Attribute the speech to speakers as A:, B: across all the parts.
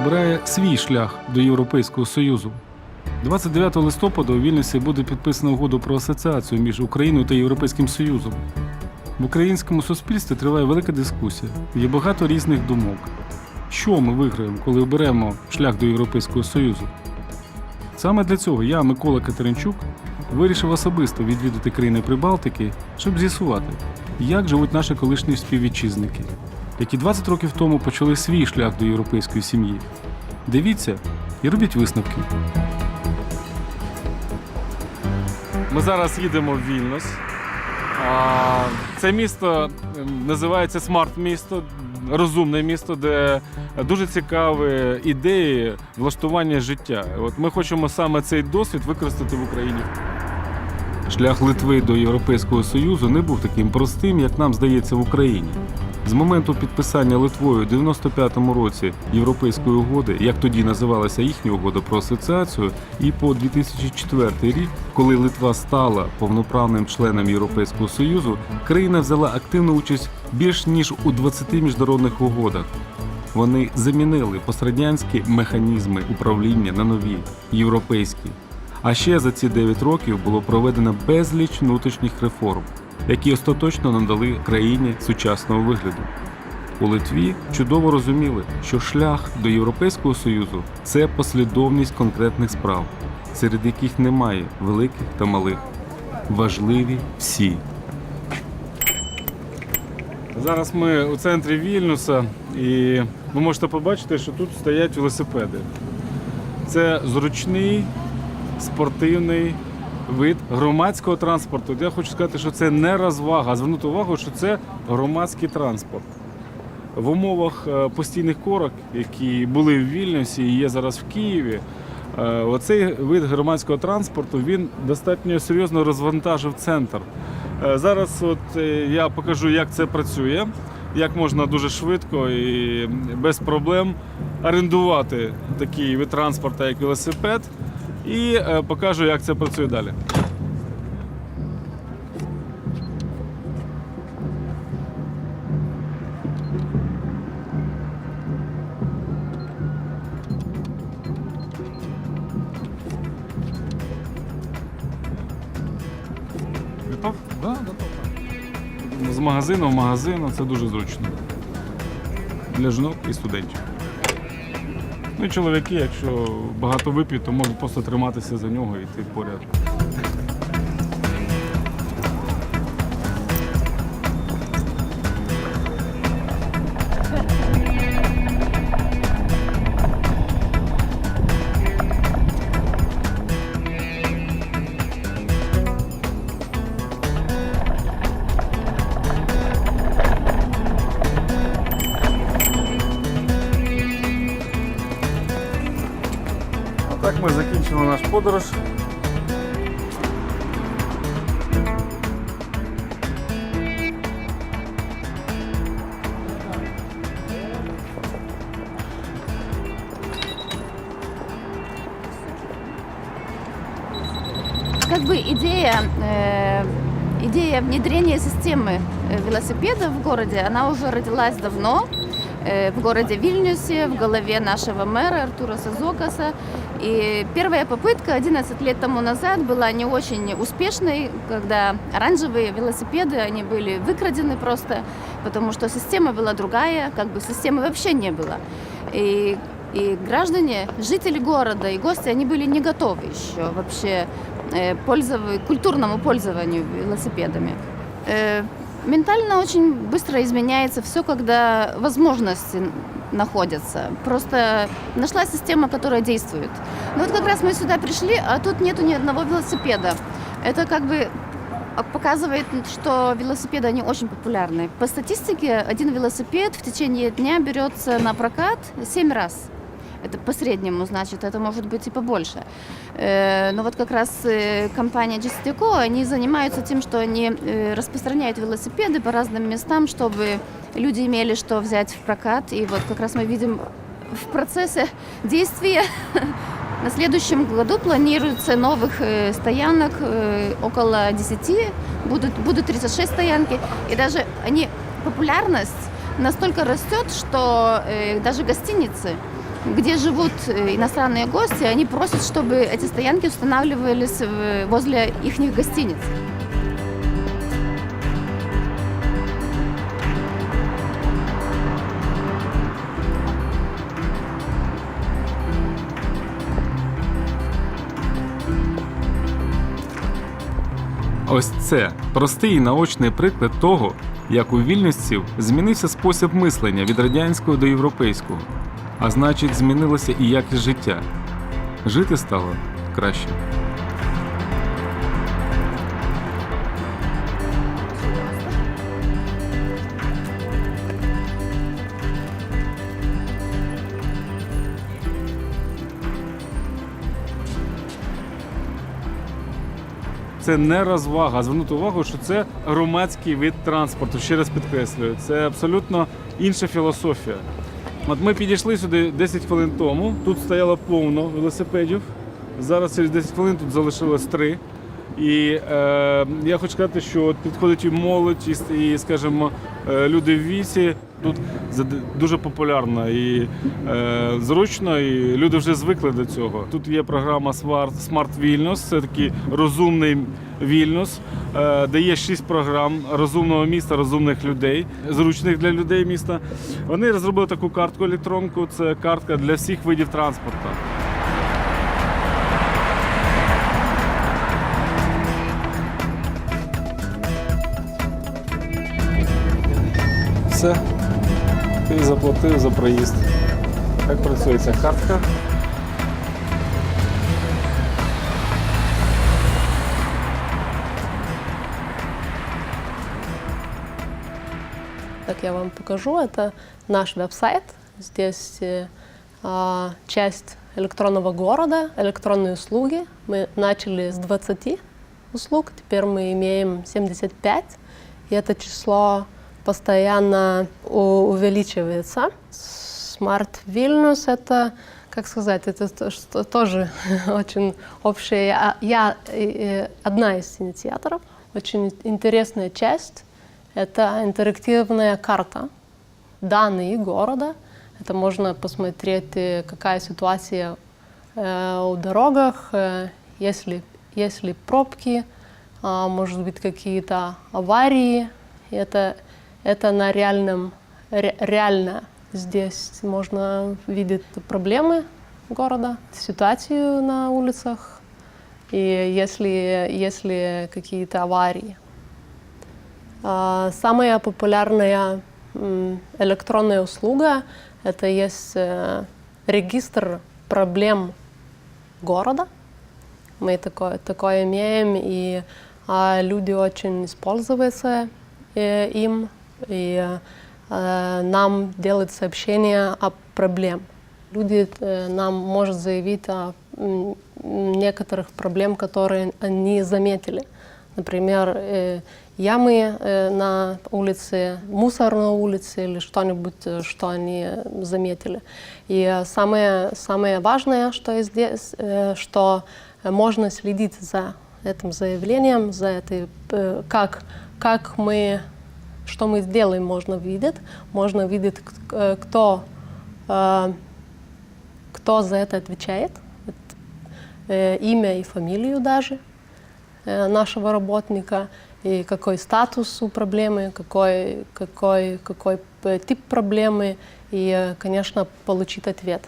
A: обирає свій шлях до Європейського Союзу. 29 листопада у Вільнюсі буде підписана угода про асоціацію між Україною та Європейським Союзом. В українському суспільстві триває велика дискусія. Є багато різних думок. Що ми виграємо, коли оберемо шлях до Європейського Союзу? Саме для цього я, Микола Катеринчук, вирішив особисто відвідати країни Прибалтики, щоб з'ясувати, як живуть наші колишні співвітчизники, які 20 років тому почали свій шлях до європейської сім'ї. Дивіться і робіть висновки. Ми зараз їдемо в Вільнюс. Це місто ем, називається смарт-місто, розумне місто, де дуже цікаві ідеї влаштування життя. От ми хочемо саме цей досвід використати в Україні. Шлях Литви до Європейського Союзу не був таким простим, як нам здається в Україні. З моменту підписання Литвою у 95-му році Європейської угоди, як тоді називалася їхня угода про асоціацію, і по 2004 рік, коли Литва стала повноправним членом Європейського Союзу, країна взяла активну участь більш ніж у 20 міжнародних угодах. Вони замінили пострадянські механізми управління на нові європейські. А ще за ці 9 років було проведено безліч внутрішніх реформ, які остаточно надали країні сучасного вигляду. У Литві чудово розуміли, що шлях до Європейського Союзу це послідовність конкретних справ, серед яких немає великих та малих. Важливі всі. Зараз ми у центрі Вільнюса, і ви можете побачити, що тут стоять велосипеди. Це зручний спортивний вид громадського транспорту. Я хочу сказати, що це не розвага, звернути увагу, що це громадський транспорт. В умовах е, постійних корок, які були в Вільнюсі і є зараз в Києві, е, оцей вид громадського транспорту він достатньо серйозно розвантажив центр. Е, Зараз от я покажу, як це працює, як можна дуже швидко і без проблем орендувати такий вид транспорту, як велосипед, і е, покажу, як це працює далі. Готов? З магазину в магазин це дуже зручно. Для жінок і студентів. Ну чоловіки, якщо багато вип'ють, то можуть просто триматися за нього і йти поряд. Закінчили наш подорож.
B: Как бы идея, э, идея внедрения системы э, велосипедов в городе, она уже родилась давно э, в городе Вильнюсе, в голове нашего мэра Артура Сазокаса. И первая попытка 11 лет тому назад была не очень успешной, когда оранжевые велосипеды, они были выкрадены просто, потому что система была другая, как бы системы вообще не было. И и граждане, жители города и гости, они были не готовы еще вообще э, пользов- к культурному пользованию велосипедами. Э, Ментально очень быстро изменяется все, когда возможности находятся. Просто нашла система, которая действует. Ну вот как раз мы сюда пришли, а тут нету ни одного велосипеда. Это как бы показывает, что велосипеды они очень популярны. По статистике, один велосипед в течение дня берется на прокат 7 раз. Это по среднему, значит, это может быть и побольше. Э, Но вот как раз э, компания GCTECO, они занимаются тем, что они э, распространяют велосипеды по разным местам, чтобы люди имели что взять в прокат. И вот как раз мы видим в процессе действия на следующем году планируется новых э, стоянок э, около 10, будут, будут 36 стоянки. И даже они, популярность настолько растет, что э, даже гостиницы где живут э, иностранные гости, они просят, чтобы эти стоянки устанавливались в- возле их гостиниц.
A: Ось це простий і наочний приклад того, як у вільностів змінився спосіб мислення від радянського до європейського, а значить, змінилося і якість життя. Жити стало краще. Це не розвага. Звернути увагу, що це громадський вид транспорту. Ще раз підкреслюю, це абсолютно інша філософія. От ми підійшли сюди 10 хвилин тому. Тут стояло повно велосипедів. Зараз через 10 хвилин тут залишилось три. І е, я хочу сказати, що підходить і молодь, і, скажімо, е, люди в віці. Тут дуже популярно і е, зручно, і люди вже звикли до цього. Тут є програма Smart, Smart Vilnius, це такий розумний Вільнюс, е, де є шість програм розумного міста, розумних людей, зручних для людей міста. Вони розробили таку картку електронку. Це картка для всіх видів транспорту. Все. Ти заплатив за проїзд. Так працює ця картка.
C: Так я вам покажу. Это наш веб-сайт. Здесь э, а, часть электронного города, электронные услуги. Мы начали с 20 услуг, теперь мы имеем 75. И это число постоянно увеличивается. Smart Vilnius — это, как сказать, это то- что- тоже очень общее. Я, одна из инициаторов. Очень интересная часть — это интерактивная карта данные города. Это можно посмотреть, э, какая ситуация э, у дорогах, э, если, если пробки, а, может быть какие-то аварии. Это, это на реальном, ре- реально здесь можно видеть проблемы города, ситуацию на улицах, и если, если какие-то аварии. А, Самая популярная электронная услуга — это есть э, регистр проблем города. Мы такое, такое имеем, и а, люди очень используются э, им, и э, нам делают сообщения о проблем. Люди э, нам может заявить о м, некоторых проблем, которые они заметили. Например, э, ямы э, на улице, мусор на улице или что-нибудь, э, что они заметили. И э, самое, самое важное, что есть здесь, э, что можно следить за этим заявлением, за этой, э, как, как мы, что мы сделаем, можно видеть. Можно видеть, э, кто, э, кто за это отвечает, э, имя и фамилию даже нашего работника и какой статус у проблемы, какой, какой, какой тип проблемы и, конечно, получить ответ.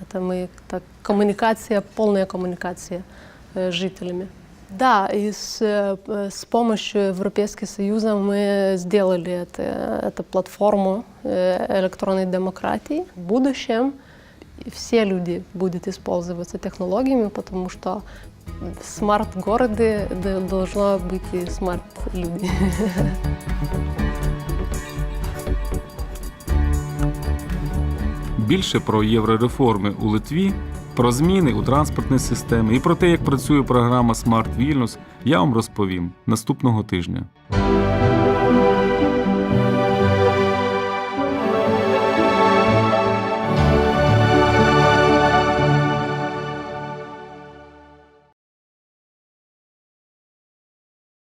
C: Это мы так коммуникация, полная коммуникация с жителями. Да, и с, э, п- с помощью Европейского Союза мы сделали это, эту платформу э, электронной демократии. В будущем все люди будут использоваться технологиями, потому что в смарт-городе д- должно быть и смарт-люди.
A: Більше про єврореформи у Литві, про зміни у транспортній системі і про те, як працює програма Smart Vilnius, я вам розповім наступного тижня.